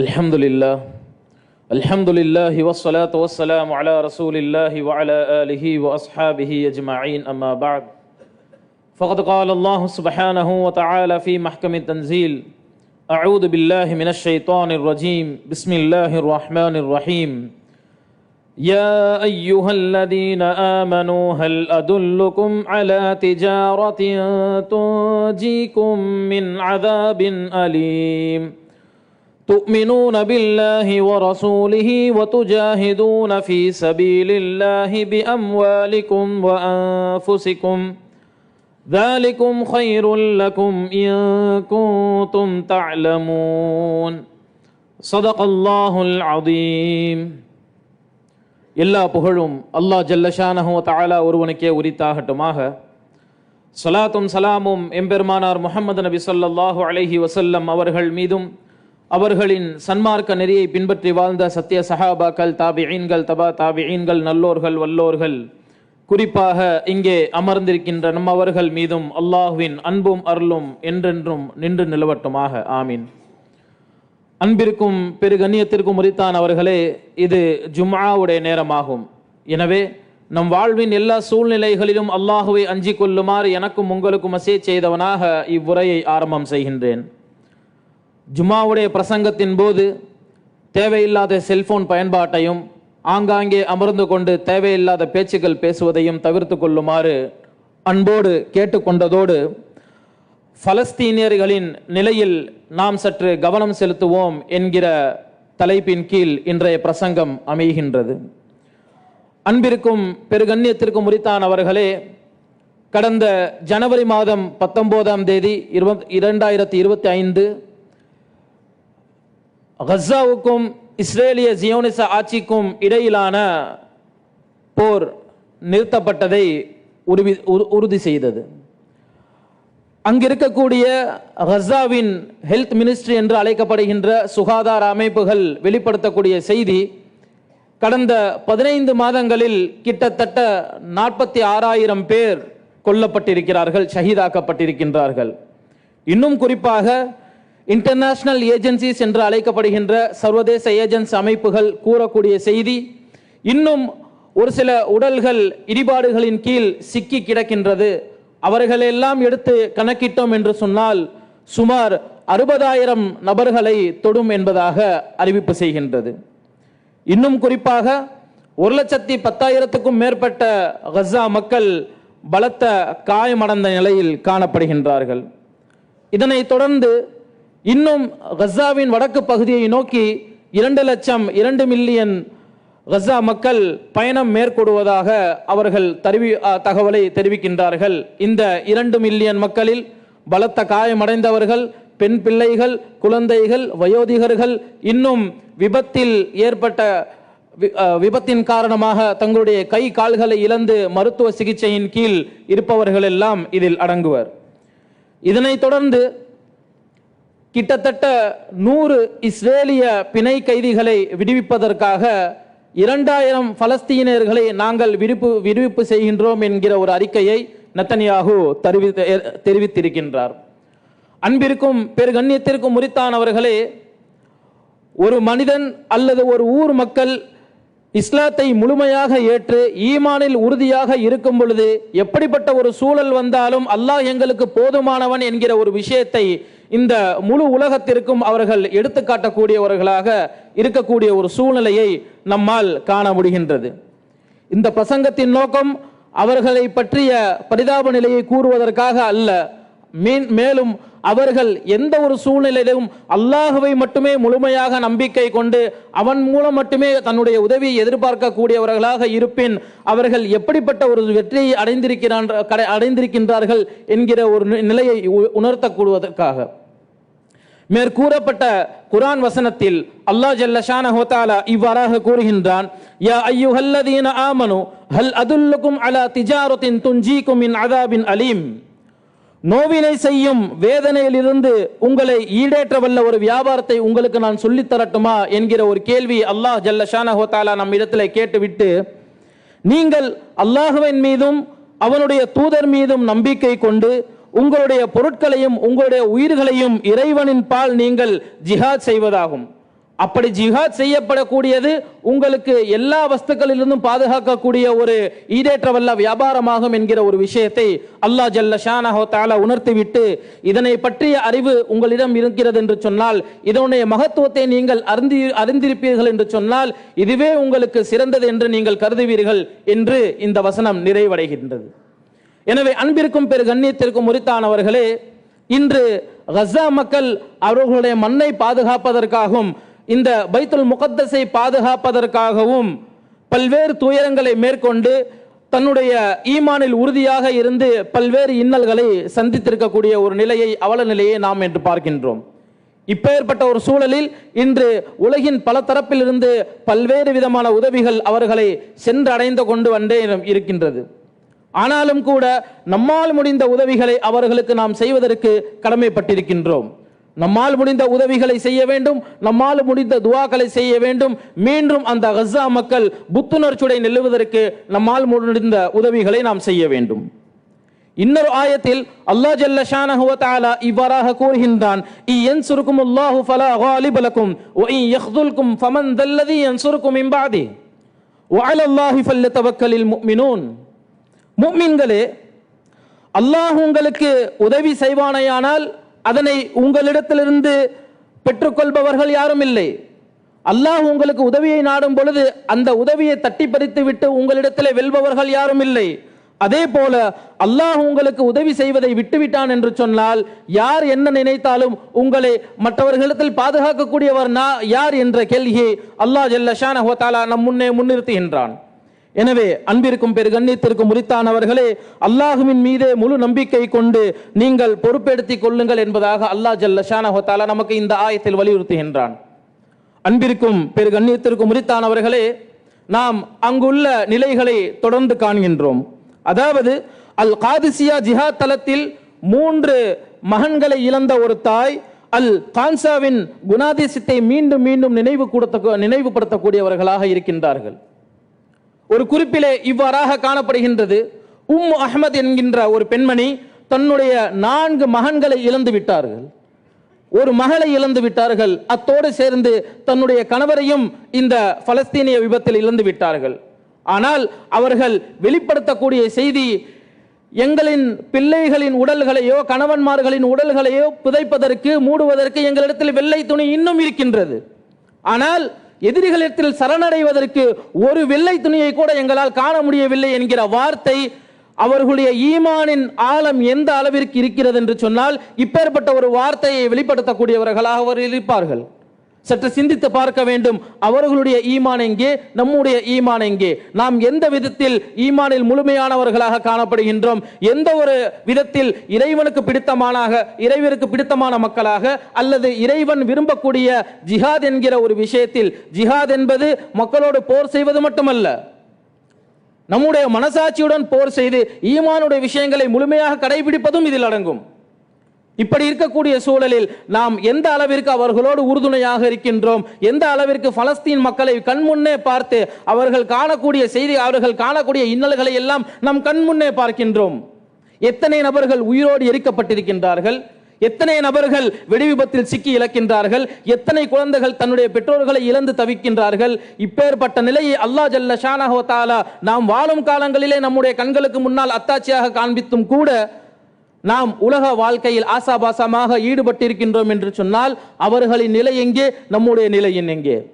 الحمد لله الحمد لله والصلاة والسلام على رسول الله وعلى آله وأصحابه أجمعين أما بعد. فقد قال الله سبحانه وتعالى في محكم التنزيل أعوذ بالله من الشيطان الرجيم بسم الله الرحمن الرحيم. يا أيها الذين آمنوا هل أدلكم على تجارة تنجيكم من عذاب أليم؟ تؤمنون بالله ورسوله وتجاهدون في سبيل الله بأموالكم وأنفسكم ذلكم خير لكم إن كنتم تعلمون صدق الله العظيم எல்லா புகழும் அல்லாஹ் ஜல்லஷானஹு தஆலா ஒருவனுக்கே உரித்தாகட்டுமாக சலாத்தும் சலாமும் எம்பெருமானார் முஹம்மது நபி ஸல்லல்லாஹு அலைஹி வஸல்லம் அவர்கள் மீதும் அவர்களின் சன்மார்க்க நெறியை பின்பற்றி வாழ்ந்த சத்திய சஹாபாக்கள் தாபிஈன்கள் தபா தாபிஈன்கள் நல்லோர்கள் வல்லோர்கள். குறிப்பாக இங்கே அமர்ந்திருக்கின்ற நம்மவர்கள் மீதும் அல்லாஹ்வின் அன்பும் அருளும் என்றென்றும் நின்று நிலவட்டுமாக. ஆமீன். அன்பிற்கும் பெருகண்ணியத்திற்கும் உரித்தான் அவர்களே இது ஜும்ஆவுடைய நேரமாகும். எனவே நம் வாழ்வின் எல்லா சூழ்நிலைகளிலும் அல்லாஹுவை அஞ்சிக் கொள்ளுமாறு எனக்கும் உங்களுக்கும் அசே செய்தவனாக இவ்வுரையை ஆரம்பம் செய்கின்றேன். ஜும்மாவுடைய பிரசங்கத்தின் போது தேவையில்லாத செல்போன் பயன்பாட்டையும் ஆங்காங்கே அமர்ந்து கொண்டு தேவையில்லாத பேச்சுக்கள் பேசுவதையும் தவிர்த்து கொள்ளுமாறு அன்போடு கேட்டுக்கொண்டதோடு பலஸ்தீனியர்களின் நிலையில் நாம் சற்று கவனம் செலுத்துவோம் என்கிற தலைப்பின் கீழ் இன்றைய பிரசங்கம் அமைகின்றது. அன்பிற்கும் பெருகண்ணியத்திற்கும் உரித்தானவர்களே கடந்த ஜனவரி மாதம் பத்தொன்பதாம் தேதி இருபத் இரண்டாயிரத்தி இருபத்தி ஐந்து கசாவுக்கும் இஸ்ரேலிய ஜியோனிச ஆட்சிக்கும் இடையிலான போர் நிறுத்தப்பட்டதை உறுதி உறுதி செய்தது. அங்கிருக்கக்கூடிய கசாவின் ஹெல்த் மினிஸ்ட்ரி என்று அழைக்கப்படுகின்ற சுகாதார அமைப்புகள் வெளிப்படுத்தக்கூடிய செய்தி கடந்த பதினைந்து மாதங்களில் கிட்டத்தட்ட நாற்பத்தி ஆறாயிரம் பேர் கொல்லப்பட்டிருக்கிறார்கள் ஷஹீதாக்கப்பட்டிருக்கின்றார்கள். இன்னும் குறிப்பாக இன்டர்நேஷனல் ஏஜென்சிஸ் என்று அழைக்கப்படுகின்ற சர்வதேச ஏஜென்சி அமைப்புகள் கூறக்கூடிய செய்தி இன்னும் ஒரு சில உடல்கள் இடிபாடுகளின் கீழ் சிக்கி கிடக்கின்றது. அவர்களெல்லாம் எடுத்து கணக்கிட்டோம் என்று சொன்னால் சுமார் அறுபதாயிரம் நபர்களை தொடும் என்பதாக அறிவிப்பு செய்கின்றது. இன்னும் குறிப்பாக ஒரு லட்சத்தி பத்தாயிரத்துக்கும் மேற்பட்ட கசா மக்கள் பலத்த காயமடைந்த நிலையில் காணப்படுகின்றார்கள். இதனைத் தொடர்ந்து இன்னும் கசாவின் வடக்கு பகுதியை நோக்கி இரண்டு லட்சம் இரண்டு மில்லியன் கசா மக்கள் பயணம் மேற்கொடுவதாக அவர்கள் தெரிவி தகவலை தெரிவிக்கின்றார்கள். இந்த இரண்டு மில்லியன் மக்களில் பலத்த காயமடைந்தவர்கள் பெண் பிள்ளைகள் குழந்தைகள் வயோதிகர்கள் இன்னும் விபத்தில் ஏற்பட்ட வி- விபத்தின் காரணமாக தங்களுடைய கை கால்களை இழந்து மருத்துவ சிகிச்சையின் கீழ் இருப்பவர்கள் எல்லாம் இதில் அடங்குவர். இதனைத் தொடர்ந்து கிட்டத்தட்ட நூறு இஸ்ரேலிய பிணை கைதிகளை விடுவிப்பதற்காக இரண்டாயிரம் பலஸ்தீனியர்களை நாங்கள் விடுப்பு விடுவிப்பு செய்கின்றோம் என்கிற ஒரு அறிக்கையை நத்தனியாகு தெரிவித்த தெரிவித்திருக்கின்றார். அன்பிற்கும் பெருகண்ணியத்திற்கும் உரித்தானவர்களே ஒரு மனிதன் அல்லது ஒரு ஊர் மக்கள் இஸ்லாத்தை முழுமையாக ஏற்று ஈமானில் உறுதியாக இருக்கும் பொழுது எப்படிப்பட்ட ஒரு சூழல் வந்தாலும் அல்லாஹ் எங்களுக்கு போதுமானவன் என்கிற ஒரு விஷயத்தை இந்த முழு உலகத்திற்கும் அவர்கள் எடுத்துக்காட்டக்கூடியவர்களாக இருக்கக்கூடிய ஒரு சூழ்நிலையை நம்மால் காண முடிகின்றது. இந்த பிரசங்கத்தின் நோக்கம் அவர்களை பற்றிய பரிதாப நிலையை கூறுவதற்காக அல்ல. மீன் மேலும் அவர்கள் எந்த ஒரு சூழ்நிலையிலும் அல்லாஹுவை மட்டுமே முழுமையாக நம்பிக்கை கொண்டு அவன் மூலம் மட்டுமே தன்னுடைய உதவியை எதிர்பார்க்கக்கூடியவர்களாக இருப்பின் அவர்கள் எப்படிப்பட்ட ஒரு வெற்றியை அடைந்திருக்கிறான் கடை- அடைந்திருக்கின்றார்கள் என்கிற ஒரு நி- நிலையை உ- உணர்த்தக்கூடுவதற்காக. மேற்கூறப்பட்ட குரான் வசனத்தில் அல்லாஹ் ஜல்லஷான ஹோதாலா இவ்வாறாக கூறுகின்றான் யா அய்யுஹல்லதீன ஆமனு ஹல் அதுல்லுக்கும் அலா திஜாரத்தின் துன்ஜீக்கும் இன் அதாபின் அலீம். நோவினை செய்யும் வேதனையிலிருந்து உங்களை ஈடேற்ற வல்ல ஒரு வியாபாரத்தை உங்களுக்கு நான் சொல்லித் தரட்டுமா என்கிற ஒரு கேள்வி அல்லாஹ் ஜல்லஷான ஹோத்தாலா நம் இடத்துல கேட்டுவிட்டு நீங்கள் அல்லாஹுவின் மீதும் அவனுடைய தூதர் மீதும் நம்பிக்கை கொண்டு உங்களுடைய பொருட்களையும் உங்களுடைய உயிர்களையும் இறைவனின் பால் நீங்கள் ஜிஹாத் செய்வதாகும். அப்படி ஜிஹாத் செய்யப்படக்கூடியது உங்களுக்கு எல்லா வஸ்துக்களிலிருந்தும் பாதுகாக்கக்கூடிய ஒரு ஈடேற்றவல்ல வியாபாரமாகும் என்கிற ஒரு விஷயத்தை அல்லாஹ் ஜல்ல ஷானஹோ தாலா உணர்த்திவிட்டு இதனை பற்றிய அறிவு உங்களிடம் இருக்கிறது என்று சொன்னால் இதனுடைய மகத்துவத்தை நீங்கள் அறிந்தி அறிந்திருப்பீர்கள் என்று சொன்னால் இதுவே உங்களுக்கு சிறந்தது என்று நீங்கள் கருதுவீர்கள் என்று இந்த வசனம் நிறைவடைகின்றது. எனவே அன்பிற்கும் பெரு கண்ணியத்திற்கும் உரித்தானவர்களே இன்று கசா மக்கள் அவர்களுடைய மண்ணை பாதுகாப்பதற்காகவும் இந்த பைத்துல் முகத்தஸை பாதுகாப்பதற்காகவும் பல்வேறு துயரங்களை மேற்கொண்டு தன்னுடைய ஈமானில் உறுதியாக இருந்து பல்வேறு இன்னல்களை சந்தித்திருக்கக்கூடிய ஒரு நிலையை அவல நிலையை நாம் என்று பார்க்கின்றோம். இப்பேற்பட்ட ஒரு சூழலில் இன்று உலகின் பல தரப்பிலிருந்து பல்வேறு விதமான உதவிகள் அவர்களை சென்றடைந்து கொண்டு வந்தே இருக்கின்றது. ஆனாலும் கூட நம்மால் முடிந்த உதவிகளை அவர்களுக்கு நாம் செய்வதற்கு கடமைப்பட்டிருக்கின்றோம். நம்மால் முடிந்த உதவிகளை செய்ய வேண்டும் நம்மால் முடிந்த துவாக்களை செய்ய வேண்டும். மீண்டும் அந்த கஸ்ஸா மக்கள் புத்துணர்ச்சியுடை நெல்லுவதற்கு நம்மால் முடிந்த உதவிகளை நாம் செய்ய வேண்டும். இன்னொரு ஆயத்தில் அல்லாஹ் ஜல்ல ஷானஹு தஆலா இவ்வாறாக கூறுகின்றான் இ யன்சுருக்கும் அல்லாஹு ஃபலா காலிப லக்கும் வ இன் யஹ்துல்கும் ஃபமன் தல்லதி யன்சுருக்கும் மின் பஅதி வ அலா அல்லாஹி ஃபல்யதவக்கலில் முஃமினூன். முஃமின்களே அல்லாஹ் உங்களுக்கு உதவி செய்வானேயானால் அதனை உங்களிடத்திலிருந்து பெற்றுக்கொள்பவர்கள் யாரும் இல்லை. அல்லாஹ் உங்களுக்கு உதவியை நாடும் பொழுது அந்த உதவியை தட்டி பறித்து விட்டு உங்களிடத்திலே வெல்பவர்கள் யாரும் இல்லை. அதே போல அல்லாஹ் உங்களுக்கு உதவி செய்வதை விட்டுவிட்டான் என்று சொன்னால் யார் என்ன நினைத்தாலும் உங்களை மற்றவர்களிடத்தில் பாதுகாக்கக்கூடியவர் யார் என்ற கேள்வியை அல்லாஹ் ஜல்ல ஷானஹு நம் முன்னே முன்னிறுத்துகின்றான். எனவே அன்பிற்கும் பெரு கண்ணியத்திற்கும் உரித்தானவர்களே அல்லாஹுவின் மீதே முழு நம்பிக்கை கொண்டு நீங்கள் பொறுப்பெடுத்திக் கொள்ளுங்கள் என்பதாக அல்லாஹ் ஜல்ல நமக்கு இந்த ஆயத்தில் வலியுறுத்துகின்றான். அன்பிற்கும் பெரு கண்ணியத்திற்கும் உரித்தானவர்களே நாம் அங்குள்ள நிலைகளை தொடர்ந்து காண்கின்றோம். அதாவது அல் காதிசியா ஜிஹாத் தலத்தில் மூன்று மகன்களை இழந்த ஒரு தாய் அல் கான்சாவின் குணாதிசத்தை மீண்டும் மீண்டும் நினைவு கொடுத்த நினைவுபடுத்தக்கூடியவர்களாக இருக்கின்றார்கள். ஒரு குறிப்பிலே இவ்வாறாக காணப்படுகின்றது. உம் அஹ்மத் என்கின்ற ஒரு பெண்மணி தன்னுடைய நான்கு மகன்களை இழந்து விட்டார்கள். ஒரு மகளை இழந்து விட்டார்கள். அத்தோடு சேர்ந்து தன்னுடைய கணவரையும் இந்த பலஸ்தீனிய விபத்தில் இழந்து விட்டார்கள். ஆனால் அவர்கள் வெளிப்படுத்தக்கூடிய செய்தி எங்களின் பிள்ளைகளின் உடல்களையோ கணவன்மார்களின் உடல்களையோ புதைப்பதற்கு மூடுவதற்கு எங்களிடத்தில் வெள்ளை துணி இன்னும் இருக்கின்றது. ஆனால் எதிரிகளிடத்தில் சரணடைவதற்கு ஒரு வெள்ளை துணியை கூட எங்களால் காண முடியவில்லை என்கிற வார்த்தை அவர்களுடைய ஈமானின் ஆழம் எந்த அளவிற்கு இருக்கிறது என்று சொன்னால் இப்பேற்பட்ட ஒரு வார்த்தையை வெளிப்படுத்தக்கூடியவர்களாக அவர் இருப்பார்கள். சற்று சிந்தித்து பார்க்க வேண்டும். அவர்களுடைய ஈமான் எங்கே? நம்முடைய ஈமான் எங்கே? நாம் எந்த விதத்தில் ஈமானில் முழுமையானவர்களாக காணப்படுகின்றோம்? எந்த ஒரு விதத்தில் இறைவனுக்கு பிடித்தமானாக இறைவனுக்கு பிடித்தமான மக்களாக அல்லது இறைவன் விரும்பக்கூடிய ஜிஹாத் என்கிற ஒரு விஷயத்தில் ஜிஹாத் என்பது மக்களோடு போர் செய்வது மட்டுமல்ல. நம்முடைய மனசாட்சியுடன் போர் செய்து ஈமானுடைய விஷயங்களை முழுமையாக கடைபிடிப்பதும் இதில் அடங்கும். இப்படி இருக்கக்கூடிய சூழலில் நாம் எந்த அளவிற்கு அவர்களோடு உறுதுணையாக இருக்கின்றோம்? எந்த அளவிற்கு பலஸ்தீன் மக்களை கண்முன்னே பார்த்து அவர்கள் காணக்கூடிய செய்தி அவர்கள் காணக்கூடிய இன்னல்களை எல்லாம் நம் கண்முன்னே பார்க்கின்றோம். எத்தனை நபர்கள் உயிரோடு எரிக்கப்பட்டிருக்கின்றார்கள்? எத்தனை நபர்கள் வெடிவிபத்தில் சிக்கி இழக்கின்றார்கள்? எத்தனை குழந்தைகள் தன்னுடைய பெற்றோர்களை இழந்து தவிக்கின்றார்கள்? இப்பேற்பட்ட நிலையை அல்லாஹ் ஜல்ல ஷானஹு நாம் வாழும் காலங்களிலே நம்முடைய கண்களுக்கு முன்னால் அத்தாட்சியாக காண்பித்தும் கூட நாம் உலக வாழ்க்கையில் ஆசாபாசமாக ஈடுபட்டிருக்கின்றோம் என்று சொன்னால் அவர்களின் நிலை எங்கே? நம்முடைய நிலையின் எங்கே?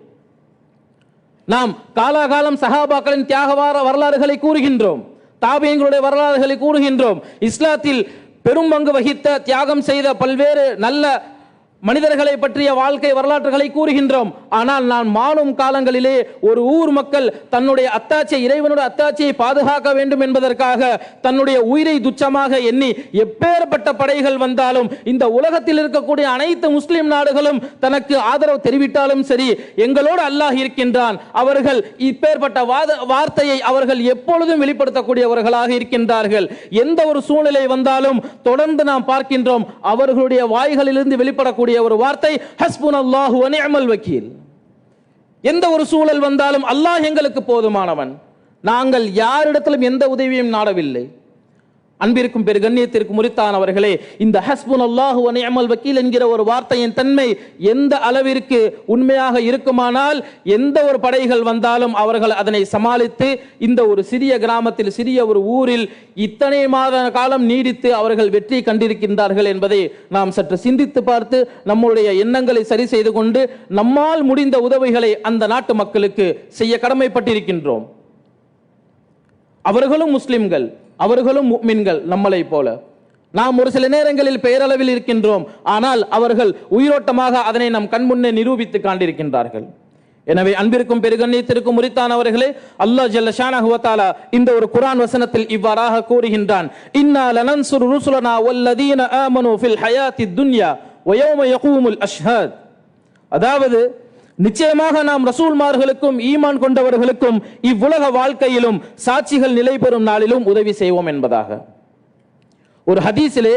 நாம் காலாகாலம் சஹாபாக்களின் தியாகவார வரலாறுகளை கூறுகின்றோம். தாபியங்களுடைய வரலாறுகளை கூறுகின்றோம். இஸ்லாத்தில் பெரும் பங்கு வகித்த தியாகம் செய்த பல்வேறு நல்ல மனிதர்களை பற்றிய வாழ்க்கை வரலாற்றுகளை கூறுகின்றோம். ஆனால் நான் மானும் காலங்களிலே ஒரு ஊர் மக்கள் தன்னுடைய அத்தாட்சியை இறைவனுடைய அத்தாட்சியை பாதுகாக்க வேண்டும் என்பதற்காக தன்னுடைய உயிரை துச்சமாக எண்ணி எப்பேற்பட்ட படைகள் வந்தாலும் இந்த உலகத்தில் இருக்கக்கூடிய அனைத்து முஸ்லிம் நாடுகளும் தனக்கு ஆதரவு தெரிவித்தாலும் சரி எங்களோடு அல்லாஹ் இருக்கின்றான். அவர்கள் இப்பேற்பட்ட வாத வார்த்தையை அவர்கள் எப்பொழுதும் வெளிப்படுத்தக்கூடியவர்களாக இருக்கின்றார்கள். எந்த ஒரு சூழ்நிலை வந்தாலும் தொடர்ந்து நாம் பார்க்கின்றோம் அவர்களுடைய வாய்களிலிருந்து வெளிப்படக்கூடிய ஒரு வார்த்தை ஹஸ்புன் அல்லாஹு அமல் வக்கீல். எந்த ஒரு சூழல் வந்தாலும் அல்லாஹ் எங்களுக்கு போதுமானவன். நாங்கள் யாரிடத்திலும் எந்த உதவியும் நாடவில்லை. அன்பிற்கும் பெரு கண்ணியத்திற்கும் முறித்தானவர்களே இந்த ஹஸ்புன் அல்லாஹு அமல் வக்கீல் என்கிற ஒரு வார்த்தையின் தன்மை எந்த அளவிற்கு உண்மையாக இருக்குமானால் எந்த ஒரு படைகள் வந்தாலும் அவர்கள் அதனை சமாளித்து இந்த ஒரு சிறிய கிராமத்தில் சிறிய ஒரு ஊரில் இத்தனை மாத காலம் நீடித்து அவர்கள் வெற்றி கண்டிருக்கின்றார்கள் என்பதை நாம் சற்று சிந்தித்து பார்த்து நம்முடைய எண்ணங்களை சரி செய்து கொண்டு நம்மால் முடிந்த உதவிகளை அந்த நாட்டு மக்களுக்கு செய்ய கடமைப்பட்டிருக்கின்றோம். அவர்களும் முஸ்லிம்கள். அவர்களும் முக்மின்கள் நம்மளை போல. நாம் ஒரு சில நேரங்களில் பெயரளவில் இருக்கின்றோம். ஆனால் அவர்கள் உயிரோட்டமாக அதனை நம் கண்முன்னே நிரூபித்து காண்டிருக்கின்றார்கள் எனவே அன்பிற்கும் பெருகண்ணியத்திற்கும் முறித்தானவர்களே அல்லாஹ் ஜல்ல ஷானஹு இந்த ஒரு குரான் வசனத்தில் இவ்வாறாக கூறுகின்றான். இன்னா லனன்சுரு ருசுலனா வல்லதீன ஆமனு ஃபில் ஹயாத்தி துன்யா வ யௌம யகூமுல் அதாவது நிச்சயமாக நாம் ரசூல்மார்களுக்கும் ஈமான் கொண்டவர்களுக்கும் இவ்வுலக வாழ்க்கையிலும் சாட்சிகள் நிலை பெறும் நாளிலும் உதவி செய்வோம் என்பதாக ஒரு ஹதீஸிலே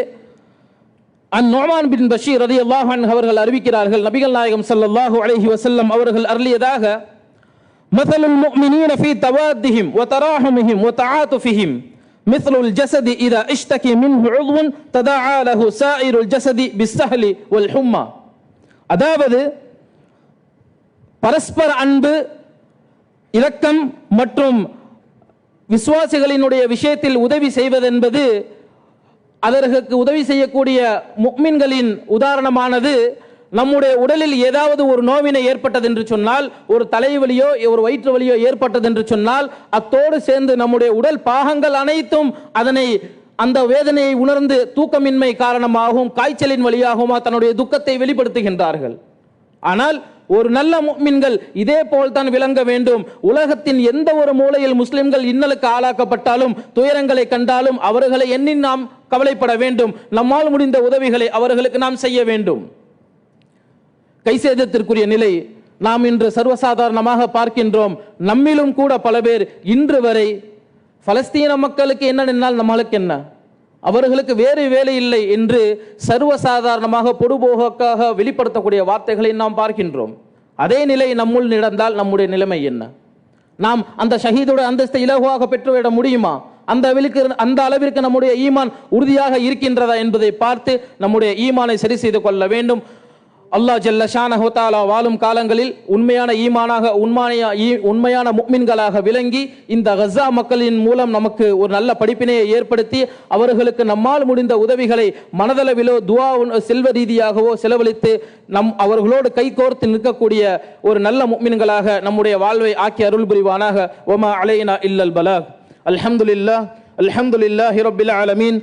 அன் நோமான் பின் பஷீர் ரதி அவர்கள் அறிவிக்கிறார்கள் நபிகள் நாயகம் ஸல்லல்லாஹு அலைஹி வஸல்லம் அவர்கள் அருளியதாக مثل المؤمنين في توادهم وتراحمهم وتعاطفهم مثل الجسد إذا اشتكي منه عضو تداعى له سائر الجسد بالسهل والحمى அதாவது பரஸ்பர அன்பு இரக்கம் மற்றும் விசுவாசிகளினுடைய விஷயத்தில் உதவி செய்வதென்பது அதற்கு உதவி செய்யக்கூடிய முக்மின்களின் உதாரணமானது. நம்முடைய உடலில் ஏதாவது ஒரு நோவினை ஏற்பட்டது என்று சொன்னால் ஒரு தலைவலியோ ஒரு வயிற்று வலியோ ஏற்பட்டது என்று சொன்னால் அத்தோடு சேர்ந்து நம்முடைய உடல் பாகங்கள் அனைத்தும் அதனை அந்த வேதனையை உணர்ந்து தூக்கமின்மை காரணமாகவும் காய்ச்சலின் வழியாகவும் தன்னுடைய துக்கத்தை வெளிப்படுத்துகின்றார்கள். ஆனால் ஒரு நல்ல முக்மின்கள் இதே போல் தான் விளங்க வேண்டும். உலகத்தின் எந்த ஒரு மூலையில் முஸ்லிம்கள் இன்னலுக்கு ஆளாக்கப்பட்டாலும் துயரங்களை கண்டாலும் அவர்களை எண்ணி நாம் கவலைப்பட வேண்டும். நம்மால் முடிந்த உதவிகளை அவர்களுக்கு நாம் செய்ய வேண்டும். கைசேதத்திற்குரிய நிலை நாம் இன்று சர்வசாதாரணமாக பார்க்கின்றோம். நம்மிலும் கூட பல பேர் இன்று வரை பலஸ்தீன மக்களுக்கு என்ன நின்னால் நம்மளுக்கு என்ன? அவர்களுக்கு வேறு வேலை இல்லை என்று சர்வசாதாரணமாக பொதுபோகக்காக வெளிப்படுத்தக்கூடிய வார்த்தைகளை நாம் பார்க்கின்றோம். அதே நிலை நம்முள் நடந்தால் நம்முடைய நிலைமை என்ன? நாம் அந்த ஷஹீதோட அந்தஸ்தை இலகுவாக பெற்றுவிட முடியுமா? அந்த அளவிற்கு அந்த அளவிற்கு நம்முடைய ஈமான் உறுதியாக இருக்கின்றதா என்பதை பார்த்து நம்முடைய ஈமானை சரி செய்து கொள்ள வேண்டும். அல்லாஹ் ஜல்ல ஷானஹு தஆலா வாழும் காலங்களில் உண்மையான ஈமானாக உண்மையான ஈ- உண்மையான முக்மின்களாக விளங்கி இந்த கசா மக்களின் மூலம் நமக்கு ஒரு நல்ல படிப்பினையை ஏற்படுத்தி அவர்களுக்கு நம்மால் முடிந்த உதவிகளை மனதளவிலோ துவா செல்வ ரீதியாகவோ செலவழித்து நம் அவர்களோடு கைகோர்த்து நிற்கக்கூடிய ஒரு நல்ல முக்மின்களாக நம்முடைய வாழ்வை ஆக்கி அருள் புரிவானாக. ஒமா அலைனா இல்லல் பலாக் அல்ஹம்துலில்லாஹ் அல்ஹம்துலில்லாஹி ஹிரபில் ஆலமீன்.